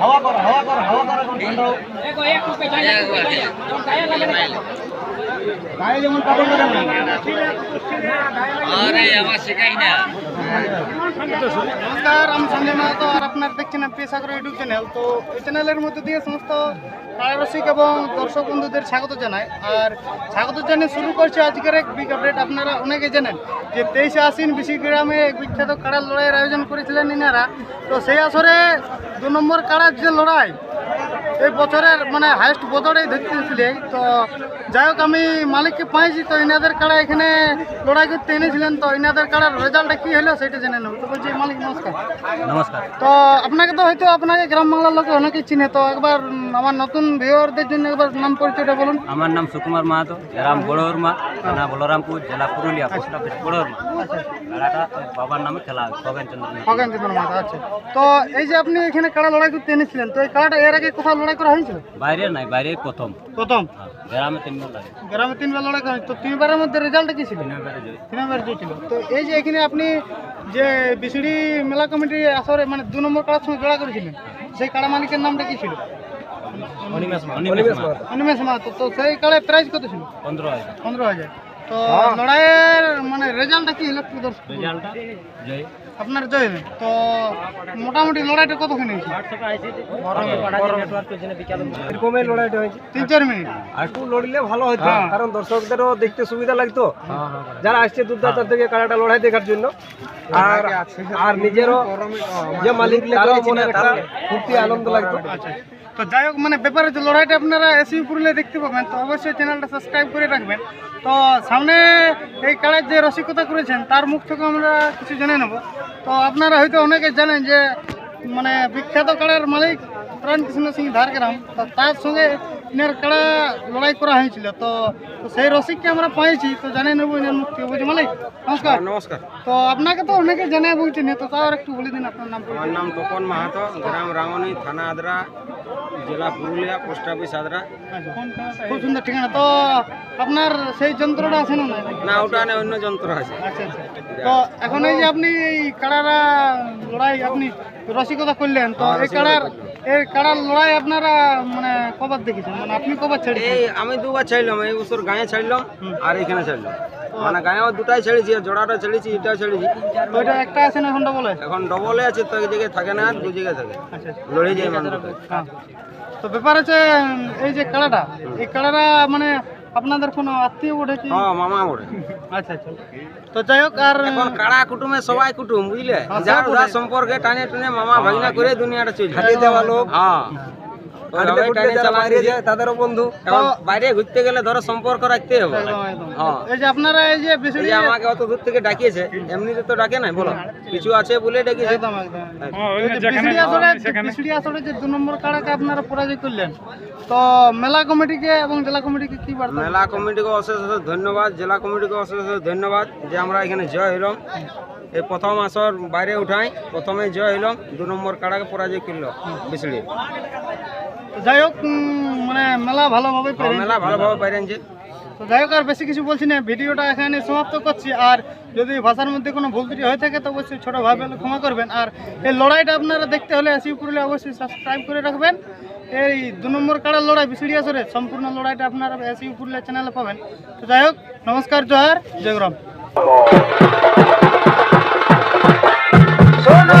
হাওয়া করো হাওয়া করো হাওয়া করো এখন ঠান্ডা হোক। গায়ে যেমন কাপড় নমস্কার আমি সঞ্জয় মাহাতো আর আপনার দেখছেন পেশাগর ইউটিউব চ্যানেল। তো এই চ্যানেলের মধ্যে দিয়ে সমস্ত কারারসিক এবং দর্শক বন্ধুদের স্বাগত জানাই। আর স্বাগত জানিয়ে শুরু করছে আজকের এক বিগ আপডেট আপনারা অনেকে জানেন যে তেইশে আশ্বিন বিশি গ্রামে এক বিখ্যাত কাড়ার লড়াইয়ের আয়োজন করেছিলেন ইনারা। তো সেই আসরে দু নম্বর কাড়ার যে লড়াই এই বছরের মানে হাইস্ট বছরেই ধরতেছিল তো যাই হোক আমি মালিককে পাইছি তো ইনাদের কাড়া এখানে লড়াই করতে এনেছিলেন তো ইনাদের কাড়ার রেজাল্টটা কি হলো সেটা জেনে নেব। তো বলছি মালিক নমস্কার। নমস্কার। তো আপনাকে তো হয়তো আপনাকে গ্রাম বাংলার লোকে অনেকেই চিনে তো একবার আমার নতুন ভিউয়ারদের জন্য একবার নাম পরিচয়টা বলুন। আমার নাম সুকুমার মাহাতো গ্রাম বড়োরমা থানা বলরামপুর জেলা পুরুলিয়া পোস্ট অফিস বড়োরমা খেলাটা বাবার নামে খেলা হয় খগেন চন্দ্র খগেন চন্দ্র মাথা আচ্ছা। তো এই যে আপনি এখানে কাড়া লড়াই করতে এনেছিলেন তো এই কাড়াটা এর আগে কোথাও লড়াই করা হয়েছিল? বাইরে নাই বাইরে প্রথম। প্রথম? হ্যাঁ, গ্রামে তিনবার লাগে গ্রামে তিনবার লড়াই করা হয়েছে। তো তিনবারের মধ্যে রেজাল্টটা কি ছিল? তিনবারে জয়ী। তিনবার ছিল। তো এই যে এখানে আপনি যে বিসিডি মেলা কমিটি আসরে মানে দু নম্বর কাড়ার সঙ্গে জোড়া করেছিলেন সেই কাড়া মালিকের নামটা কি ছিল? অনিমেষ মাহাতো। অনিমেষ মাহাতো তো সেই কাড়ায় প্রাইজ কত ছিল? পনেরো হাজার। পনেরো হাজার। তো লড়াইয়ের মানে রেজাল্টটা কি হলো একটু রেজাল্টটা? জয়। আপনার জয় তো মোটামুটি লড়াইটা কতক্ষণ হয়েছে? এরকমের লড়াইটা হয়েছে। তিন চার মিনিট। আর একটু লড়লে ভালো হতো হ্যাঁ। কারণ দর্শকদেরও দেখতে সুবিধা লাগতো। যারা আসছে দূরদূরান্ত থেকে কারাটা লড়াই দেখার জন্য। আর আর নিজেরও যে মালিক মনে একটা ফুর্তি আনন্দ লাগতো। আচ্ছা। তো যাই হোক মানে ব্যাপার হচ্ছে লড়াইটা আপনারা এসি পুরুলিয়া দেখতে পাবেন, তো অবশ্যই চ্যানেলটা সাবস্ক্রাইব করে রাখবেন। তো সামনে এই কালের যে রসিকতা করেছেন, তার মুখ থেকে আমরা কিছু জেনে নেব। তো আপনারা হয়তো অনেকে জানেন যে মানে বিখ্যাত কালের মালিক প্রাণকৃষ্ণ সিং ধারগ্রাম তো তার সঙ্গে ইনার কাড়া লড়াই করা হয়েছিল? তো সেই রসিককে আমরা পাইছি তো জানিয়ে নেব ইনার থেকে। বলছি মালিক? নমস্কার। নমস্কার। তো আপনাকে তো অনেকে জানে বলছেন তো তাও একটু বলে দিন আপনার নাম আমার নাম তপন মাহাতো গ্রাম রাঙনি থানা আদ্রা জেলা পুরুলিয়া পোস্ট অফিস আদ্রা। খুব সুন্দর ঠিকানা। তো আপনার সেই যন্ত্রটা আছে না না ওটা না অন্য যন্ত্র আছে। আচ্ছা আচ্ছা। তো এখন এই যে আপনি এই কাড়ারা লড়াই আপনি রসিকতা করলেন তো এই কাড়ার এই কাড়ার লড়াই আপনারা মানে কবার দেখেছেন? মানে আপনি কবার ছেড়েছেন এই আমি দুবার ছাড়লাম এই বছর গায়ে ছাড়লাম আর এখানে ছাড়লাম। মানে গায়েও দুটাই ছেড়েছি আর জোড়াটা ছেড়েছি এটাও ছেড়েছি। ওইটা একটা আছে না এখন বলে এখন ডবলে আছে তো জায়গায় থাকে না দু জায়গায় থাকে। আচ্ছা লড়ে যায় মানুষ হ্যাঁ। তো ব্যাপার হচ্ছে এই যে কাড়াটা এই কাড়াটা মানে আপনাদের কোনো আত্মীয় ওঠে কি হ্যাঁ মামা ওরে আচ্ছা আচ্ছা। তো যাই হোক আর এখন কাড়া কুটুমে সবাই কুটুম বুঝলে? হ্যাঁ, যার যার সম্পর্কে টানে টুনে মামা ভাগিনা করে দুনিয়াটা চলছে। খালি দেওয়া লোক। হ্যাঁ। তাদেরও বন্ধু। বাইরে ঘুরতে গেলে ধরো সম্পর্ক রাখতে হবে। হ্যাঁ। এই যে আপনারা এই যে আমাকে অত দূর থেকে ডাকিয়েছে এমনিতে তো ডাকে নাই বলো। কিছু আছে বলে ডেকেছে একদম একদম বিসিডি আসরে যে দু নম্বর কাড়াকে আপনারা পরাজয় করলেন। তো মেলা কমিটিকে এবং জেলা কমিটিকে কি বার্তা মেলা কমিটিকে অশেষ অশেষ ধন্যবাদ জেলা কমিটিকে অশেষ অশেষ ধন্যবাদ যে আমরা এখানে জয় হইলাম। এই প্রথম আসর বাইরে উঠাই প্রথমে জয় হইলাম দু নম্বর কাড়াকে পরাজয় করল বিসড়ি যাই হোক মানে মেলা ভালোভাবে মেলা ভালোভাবে বাইরেছে তো যাই হোক আর বেশি কিছু বলছি না ভিডিওটা এখানে সমাপ্ত করছি। আর যদি ভাষার মধ্যে কোনো ভুল ত্রুটি হয়ে থাকে তো অবশ্যই ছোটো ভাবে ক্ষমা করবেন। আর এই লড়াইটা আপনারা দেখতে হলে এসি পুরুলিয়া অবশ্যই সাবস্ক্রাইব করে রাখবেন। এই দু নম্বর কাড়ার লড়াই বিসিডি আসরে সম্পূর্ণ লড়াইটা আপনারা এসি পুরুলিয়া চ্যানেলে পাবেন। তো যাই হোক নমস্কার জোহার জয়গ্রাম সময়